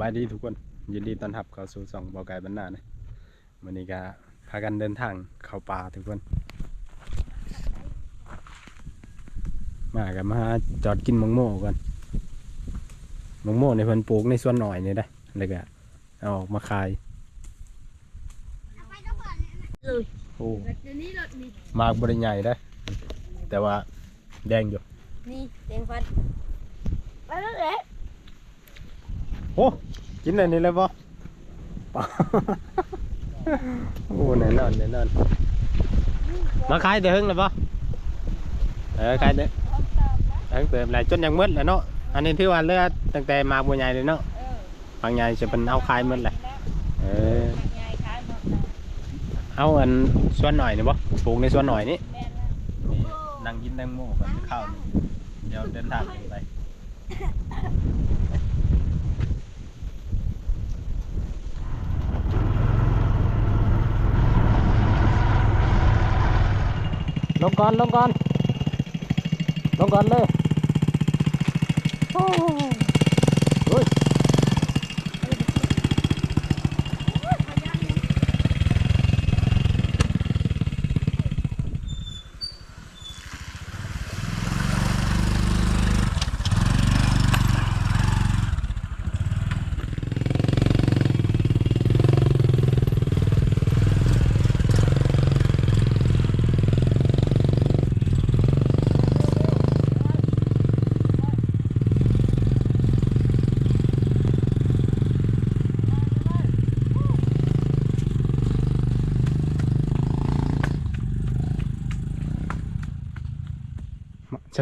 บายดีทุกคนยินดีต้อนรับเข้าสู่สองบอไก่บรรณานะวันนี้ก็พากันเดินทางเข้าป่าทุกคน มากันมาจอดกินมังโม่ก่อนมังโม่ในเพิ่นปลูกในสวนหน่อยนี่ได้แล้วก็เอาออกมาขายเลยโอ้เดี๋ยวนี้รถนี่มากบริใหญ่ได้ แต่ว่าแดงอยู่นี่แตงฟันไปแล้วแหละ โอ้กินอันนี้เลยปะปะโอ้แน่นอนแน่นอนมาขายแต่หึงเลยปะเออขายเด้อตั้งเติมหลายจนยังมืดแล้วเนาะอันนี้ถือว่าเลือดตั้งแต่มาบัวใหญ่เลยเนาะเออบางใหญ่จะเป็นเอาขายมืดเลยเออทางยายขายหมดแล้วเอาอันส่วนหน่อยนี่ปะปลูกในส่วนหน่อยนี่แม่นแล้วนั่งกินแตงโมกันข้าวนี่เดี๋ยวเดินทางไป งก่อนลงก่อนลงก่อนเลยโอ้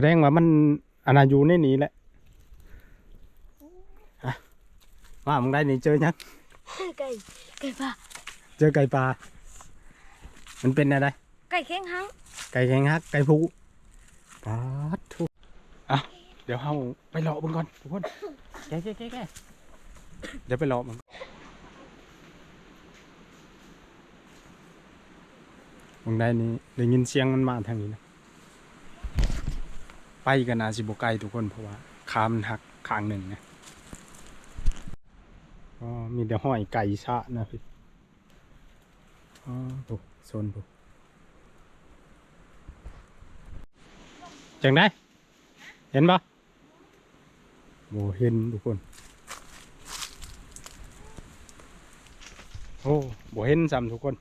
ดงว่ามันอนาอยู่ในนี้แหละอะว่ามึงได้นี่เจอยังไก่ไก่ป่าเจอไก่ปลา มันเป็นอะไร ไก่แข้งหังไก่แข็งฮัก ไก่ผูปาดทุกอะเดี๋ยวเฮาไปรอมันก่อนทุกคนแกะแกะแกะแกะเดี๋ยวไปรอมันมึงได้นี่ได้ยินเสียงมันมาทางนี้นะ ไปกันนาสิบไกลทุกคนเพราะว่าขามันหักข้างหนึ่งนะก็มีแต่ห้อยไก่ชะนะพี่อ๋อปุ๊โซนปุ๊จังได้ เห็นปะโอ้เห็นทุกคน โอ้โบเห็นซ้ำทุกคน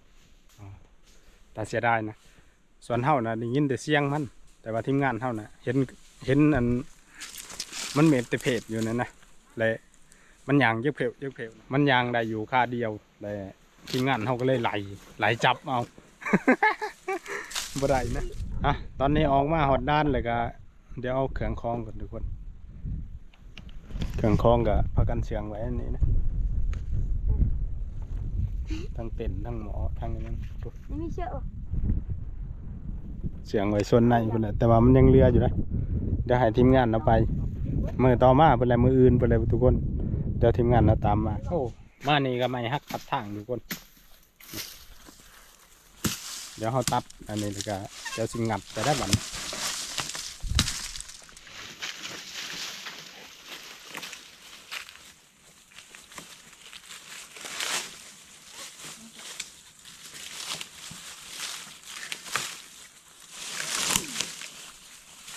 แต่เสียดายนะ ส่วนเท่านะได้ยินแต่เสียงมัน แต่ว่าทีมงานเท่านะเห็นเห็นอันมันเมตเพจอยู่นั่นนะและมันยางเยอะเพลเยอะเพลมันยางได้อยู่ค่าเดียวแต่ทีมงานเขาก็เลยไหลไหลจับเอาบ่ได้นะอะตอนนี้ออกมาหอดด้านเลยก็เดี๋ยวเอาเครื่องคลองก่อนทุกคนเครื่องคลองกับพากันเสียงไว้อันนี้นะทั้งเต็นทั้งหมอทั้งนั้นปุ๊บนี่มีเชือก เสียงไว้ส่วนในพุ่นแหละแต่ว่ามันยังเรืออยู่นะเดี๋ยวให้ทีมงานเราไปมือต่อมาเป็นไรมืออื่นเป็นไรทุกคนเดี๋ยวทีมงานเราตามมาโอ้มานี่ก็ไม่ฮักขัดทางทุกคน เดี๋ยวเขาตัดอันนี้แล้วก็เดี๋ยวสิงับจะได้บัน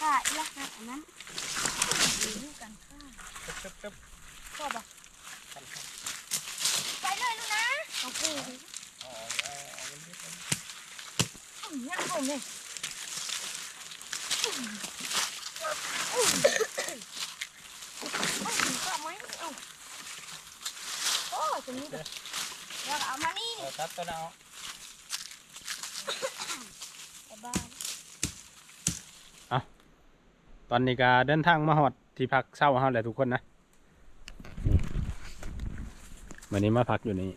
ค่ะอีละค่ะอันนั้นดูกันค่ะชอบปะไปเลยลูกนะโอเคอ๋อเนี่ยผมเนี่ยก็ไม่เอาโอ้ตรงนี้เดี๋ยวเอา มานี่ตัดตัวเอาไปบ้านตอนนี้ก็เดินทางมาหอดที่พักเศร้าเฮาแหละทุกคนนะวันนี้มาพักอยู่นี่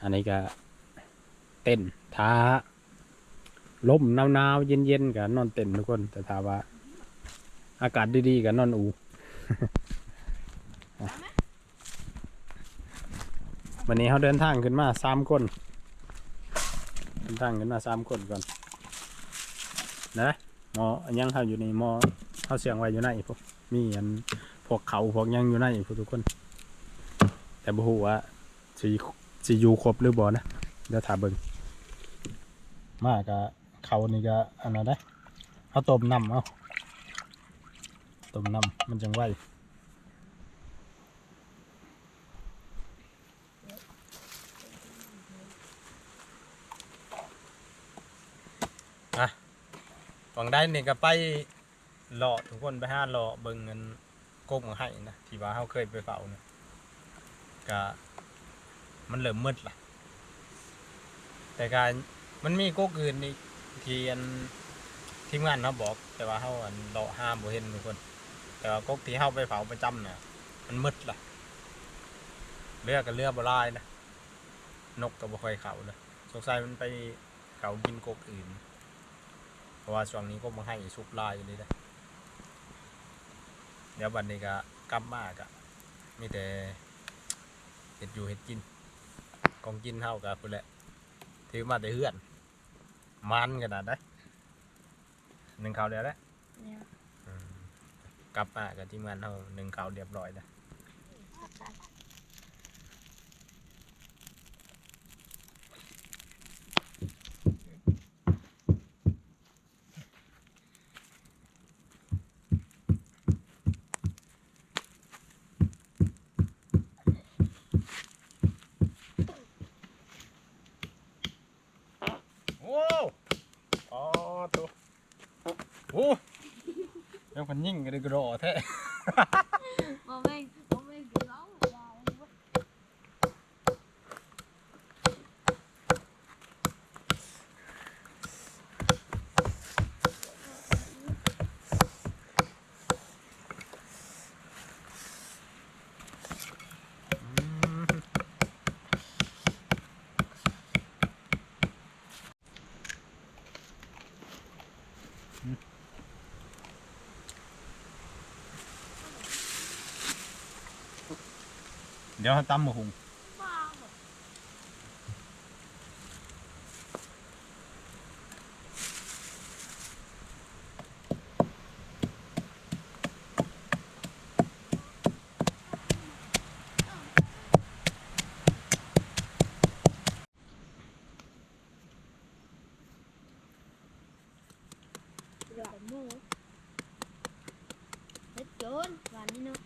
อันนี้ก็เต้นท้าลมหนาวๆเย็นๆกับนอนเต้นทุกคน แต่ถ้าว่า อากาศดีๆกับนอนอู อะ วันนี้เขาเดินทางขึ้นมาสามคนเดินทางขึ้นมาสามคนก่อนนะหมอยังเขาอยู่ในหมอเขาเสียงไว้อยู่ในพวกมีอันพวกเขาพวกยังอยู่ในผู้ทุกคน แต่บ่ฮู้ว่าสิสิอยู่ครบหรือบ่นะเดี๋ยวถามเบิ่งมากะเขานี่ก็อันนั้นได้เอาต้มน้ำเอาต้มน้ำมันจังไว หวังได้นี่ก็ไปเลาะทุกคนไปห้าเลาะเบิ่งเงินกบของให้นะที่ว่าเฮาเคยไปเฝ้านะก็มันเริ่มมืดละแต่การมันมีกกอื่นอีกที่อันทีมงานเขาบอก แต่ว่าเฮาอันเลาะห้ามบ่เห็นทุกคน แต่ว่ากกที่เฮาไปเฝ้าประจำน่ะมันมืดละเรือกกับเรือบลายนะนกก็บ่คอยเข้านะสงสัยมันไปเขากินกกอื่น เพราะว่าช่วงนี้ก็มาให้สุกลายอยู่เลยนะเดี๋ยววันนี้ก็กลับมากะมีแต่เห็ดอยู่เห็ดกินกองกินเท่ากับพุ่นแหละถือมาแต่เฮือน มันขนาดได้หนึ่งเขาวเดียวแล้วเนี่ยอืมกลับมากับทีมงานเท่าหนึ่งเขาวเรียบร้อยแล้ว นยิ่งกันเลยกระโดดแท้ เดี๋ยวเขาตั้มมาหุง บ้าบ่ หลอกหมูเฮ็ดโจนหวานนี่เนาะ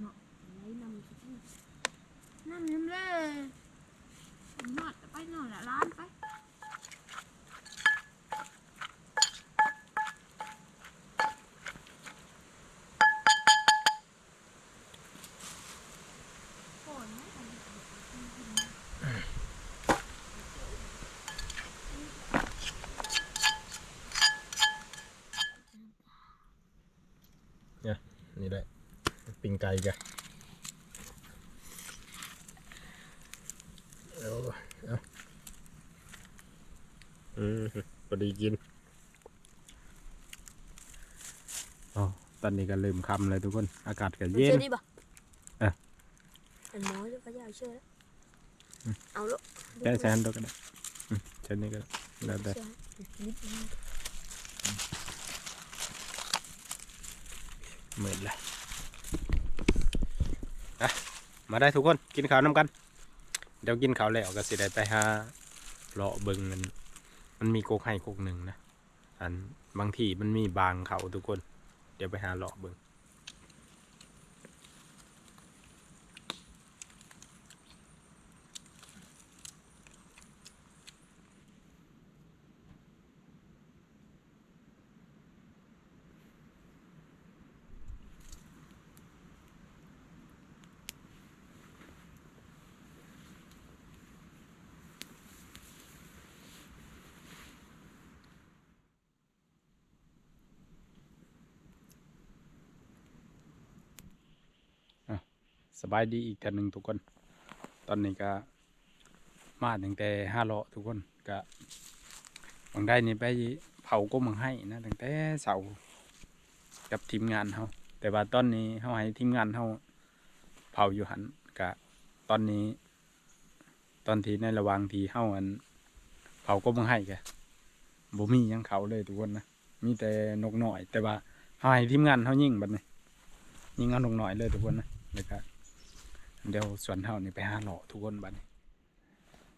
เนาะไหนนำสินำน้ำเลยนอดไปนอนละร้านไปโอนไหม นี่ได้ ปิงไก่กะเอาเอาอืมพอดีกินอ๋อตอนนี้ก็เริ่มค่ำเลยทุกคน อากาศก็เย็นชื่อดีป่ะเอ๊ะอันน้อยจะก็จะเอาเชื่อเอาลูกใช้ใช้อันเดียวก็ได้อืมใช้นี่ก็ได้แล้วแต่นิดนึงเหมือนเลย อะมาได้ทุกคนกินข้าวน้ำกัน เดี๋ยวกินข้าวแล้วก็สิได้ไปหาเลาะเบิงมันมันมีโกกไห้โกกหนึ่งนะอันบางที่มันมีบางเขาทุกคน เดี๋ยวไปหาเลาะเบิง สบายดีอีกท่านหนึ่งทุกคน ตอนนี้ก็มาตั้งแต่ห้าเลาะทุกคนก็บางได้นี่ไปเผาก็มังให้นะตั้งแต่เสากับทีมงานเฮาแต่ว่าตอนนี้เฮาให้ทีมงานเฮาเผาอยู่หันกะตอนนี้ ตอนที่ในระหว่างที่เฮาอันเผาก็มังให้กะบ่มียังเขาเลยทุกคนนะมีแต่นกหน่อย แต่ว่าเฮาให้ทีมงานเฮายิ่งบัดนี้ยิ่งเอานกหน่อยเลยทุกคนนะแล้วก็ เดี๋ยวส่วนเฮานี่ไปหาหล่อทุกคนบัดนี้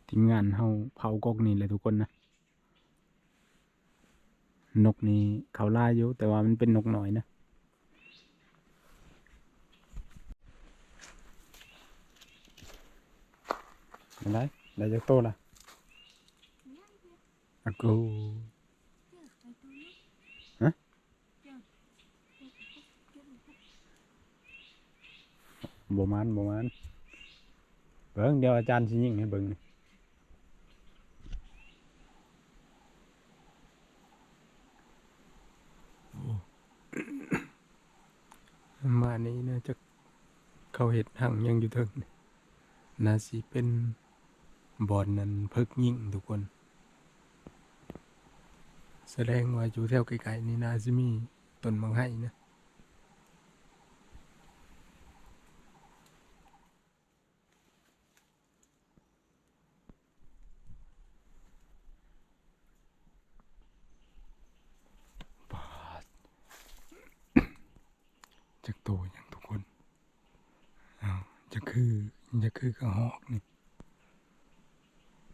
ทีมงานเฮาเผากกนี่เลยทุกคนนะนกนี่เขาล่าอยู่แต่ว่ามันเป็นนกหน่อยนะอะไรได้จากโตละอะกู บ่มันบ่มันเบิ่งเดี๋ยวอาจารย์สิยิงให้เบิ่งนี่มานี้นะจะเขาเห็ดหังยังอยู่เทิงนี่น่าสิเป็นบอนนั้นเพิกยิ่งทุกคน แสดงว่าอยู่แถวไกลๆนี่น่าสิมีต้นมังไห้นะ ปาด จากโตอย่างทุกคนอ้าวจะคือจะ คือกระหอกนี่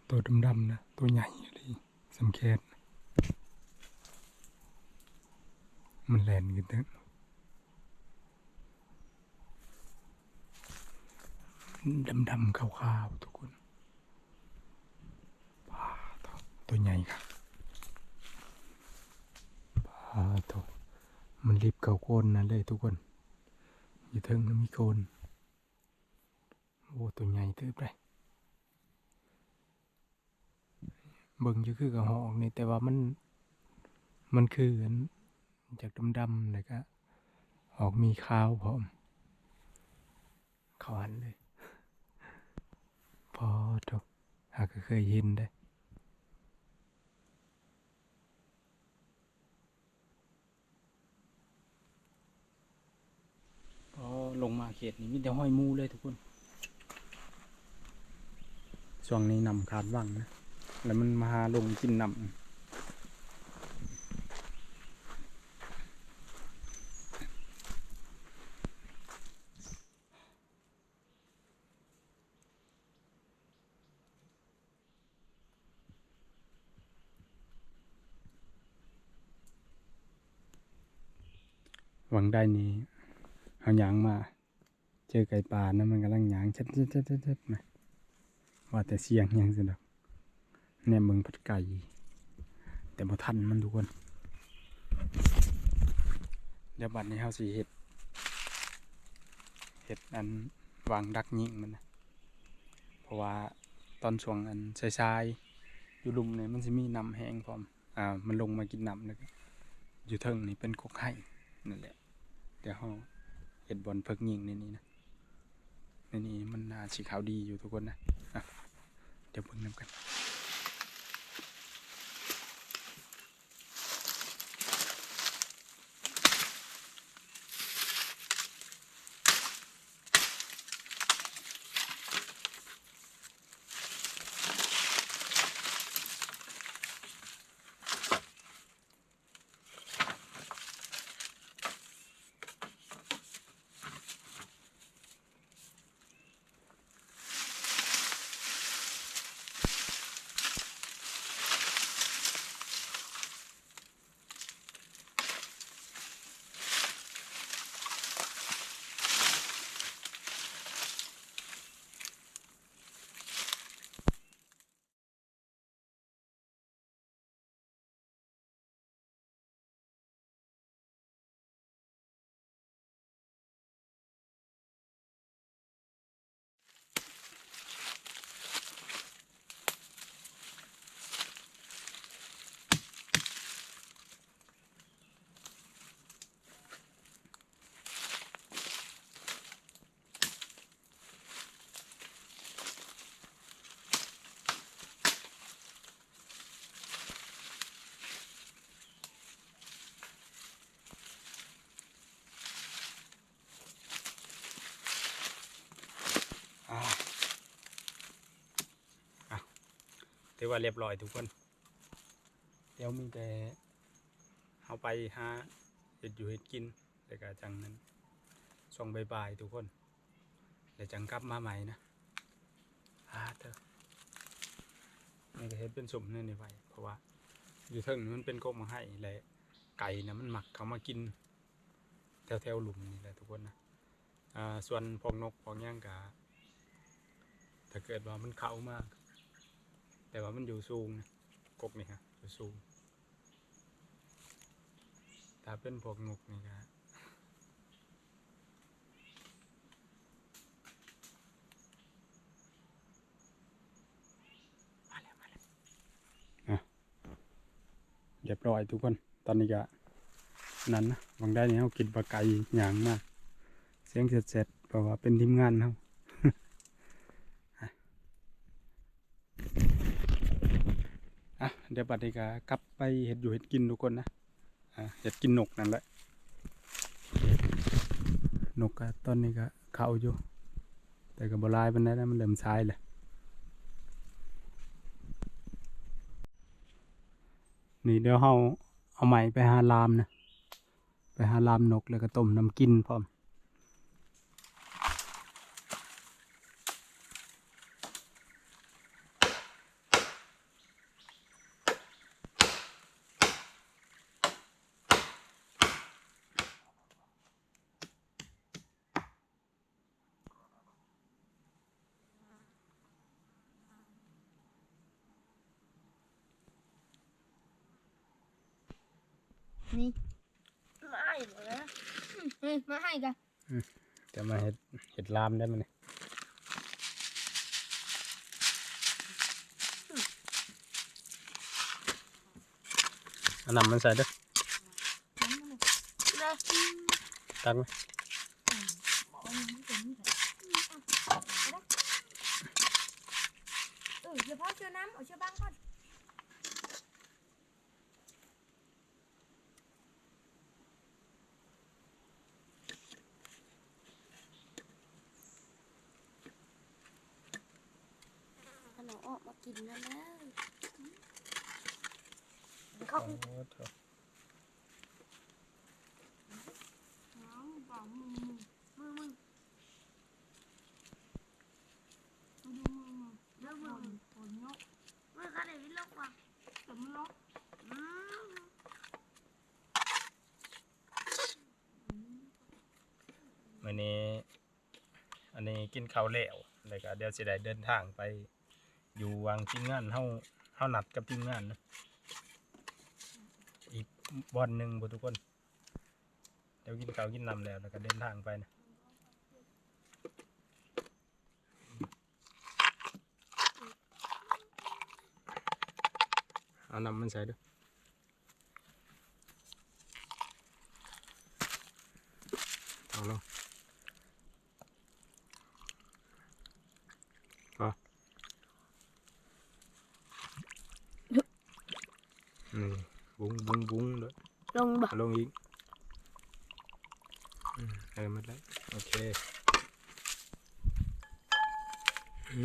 ตัวดำๆนะ ตัวใหญ่เลยสำแคนมันแลนกันเถอะดำๆขาวๆทุกคนปาตัวใหญ่ครับปลาตัวมันรีบเก่าโคนนั่นเลยทุกคน อยู่เทิงมีโคน โอ้ตัวใหญ่เติบเลยเบิ่งจะคือกระหอกนี่แต่ว่ามันมันคือจากดำๆแล้วก็ออกมีข้าวพร้อมขาหันเลย พอทกหากเคยเห็นได้พอลงมาเขตนี้มีแต่ห้อยมูเลยทุกคน ช่วงนี้นำขาดว่างนะ แล้วมันมาลงกินนำหวังได้นี้เอาหยางมา เจอไก่ป่านะมันกำลังหยางชัดชัดชัดชัดชัดนะ ว่าแต่เสียงยังสิดอกเนี่ยมึงพัดไก่แต่บ่ทันมันทุกคนเดี๋ยวบัดนี้เฮาสิเฮ็ดเฮ็ดอันวางดักยิงมันนะเพราะว่าตอนช่วงอันสายๆอยู่ลุมเนี่ยมันสิมีน้ำแห้งพร้อมอ่ามันลงมากินน้ำแล้วก็อยู่เทิงนี่เป็นกกไห้นั่นแหละ เดี๋ยวเฮาเฮ็ดบอลเพิกยิงในนี้นะในนี้มันน่าสีขาวดีอยู่ทุกคนนะอะ เดี๋ยวเบิ่งนำกัน ถือว่าเรียบร้อยทุกคน เดี๋ยวมีแต่เอาไปหาเห็ดอยู่เห็ดกินแล้วก็จังนั้นช่วงบ่ายๆทุกคนเดี๋ยวจังกลับมาใหม่นะอาเถอะนี่ก็เห็ดเป็นสมเนี่ยนี่ไว้เพราะว่าอยู่เทิงนี่มันเป็นกบมาให้และไก่นะมันหมักเขามากิน แถวแถวหลุมนี่แหละทุกคนนะส่วนพวกนกพวกหย่างกาถ้าเกิดว่ามันเข้ามาก แต่ว่ามันอยู่สูงนะกกนี่ฮะอยู่สูง ถ้าเป็นพวกนกนี่ก็มาแล้วมาแล้วอะเรียบร้อยทุกคน ตอนนี้ก็นั้นนะบางได้เนี่ยเขากินปลาไก่อย่างมาก เสียงเสร็จๆเพราะว่าเป็นทีมงานเขา อะอะ เดี๋ยวบัดนี้ก็กลับไปเห็ดอยู่เห็ดกินทุกคนนะอะเห็ดกินนกนั่นแหละนกก็ตอนนี้ก็เข้าอยู่ แต่ก็บลายมันได้แล้วมันเริ่มซ้ายเลยนี่เดี๋ยวเราเอาใหม่ไปหาลามนะ ไปหาลามนกแล้วก็ต้มน้ำกินพร้อม นี่มาให้หมดแล้วเฮ้ยมาให้กันจะมาเห็ดเห็ดลามได้ไหมเนี่ยเอานำมันใส่เด้วยเลยตักไหม เออเดี๋ยวพ่อเชื่อน้ำเอาเชื่อบ้างก่อนขนม ออกมากินแล้วนะเขาน้องบอกมือมือมือมือมือมือแล้วมือผลนกมือเขาได้วิลกว่ะแต่มันลกอืมมื่อนี้ อันนี้กินข้าวแล้วแล้วก็เดี๋ยวสิได้เดินทางไป อยู่วางทีมงานเฮาเฮานัดกับทีมงานนะอีกบอนหนึ่งบ่ทุกคน เดี๋ยวกินข้าวกินน้ำแล้วแล้วก็เดินทางไปนะเอาน้ำมันใส่ด้วยเอาลงเอานี่บุ้งบุ้งบุ้งเลย ล งบ่ลงอีกอืมเออหมดแล้วโอเคอื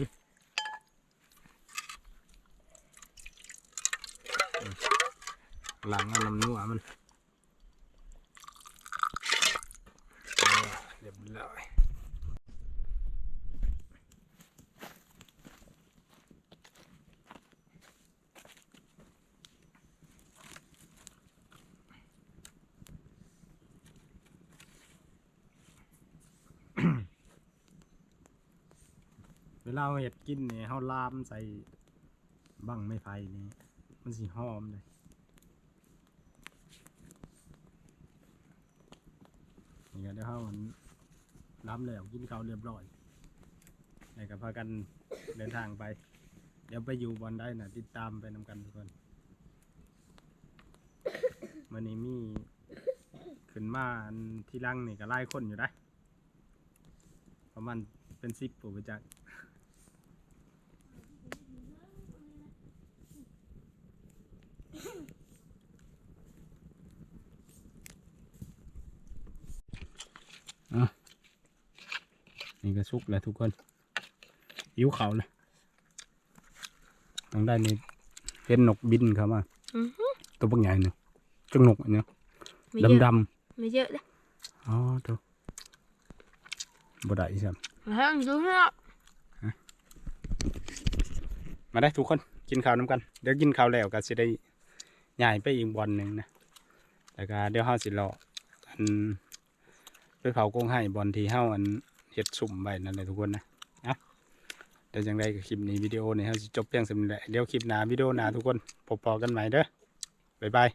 หลังลำนัวมันเรียบร้อย เห็ดกินเนี่ยเราลามใส่บังไม้ไผ่นี่มันสิหอมเลยนี่ก็เดี๋ยวเรามันลามแล้วกินข้าวเรียบร้อยแล้วก็พากันเดินทางไป เดี๋ยวไปอยู่บอนได้นะติดตามไปนำกันทุกคนมันนี้มีขึ้นมาที่ลังนี่ก็ไล่คนอยู่ได้ประมาณเป็นสิบผู้ประจัก นี่ก็สุกแล้วทุกคนหิวเขาวเลยทางด้านนี้เห็นนกบินเข้ามาอือฮึตัวพวกใหญ่หนึ่งจังหนกอันเนี้ยไม่ดำเยอะดไม่เยอะเลยำอ๋อตัวบ่ได้ใช่ให้มันดูเนาะมาได้ทุกคนกินข้าวน้ำกัน เดี๋ยวกินข้าวแล้วก็สิได้ย้ายไปอีกบอลหนึ่งนะแล้วก็เดี๋ยวเฮาสิรออันไปเผากงให้บอลที่เฮาอัน เห็ดสุ่มไว้นั่นแหละทุกคนนะเอาเดี๋ยวจังไงกับคลิปนี้วิดีโอนี้เฮาจะจบเพียงสำเร็จเดี๋ยวคลิปหน้าวิดีโอหน้าทุกคนพบปอกันใหม่เด้อบ๊ายบาย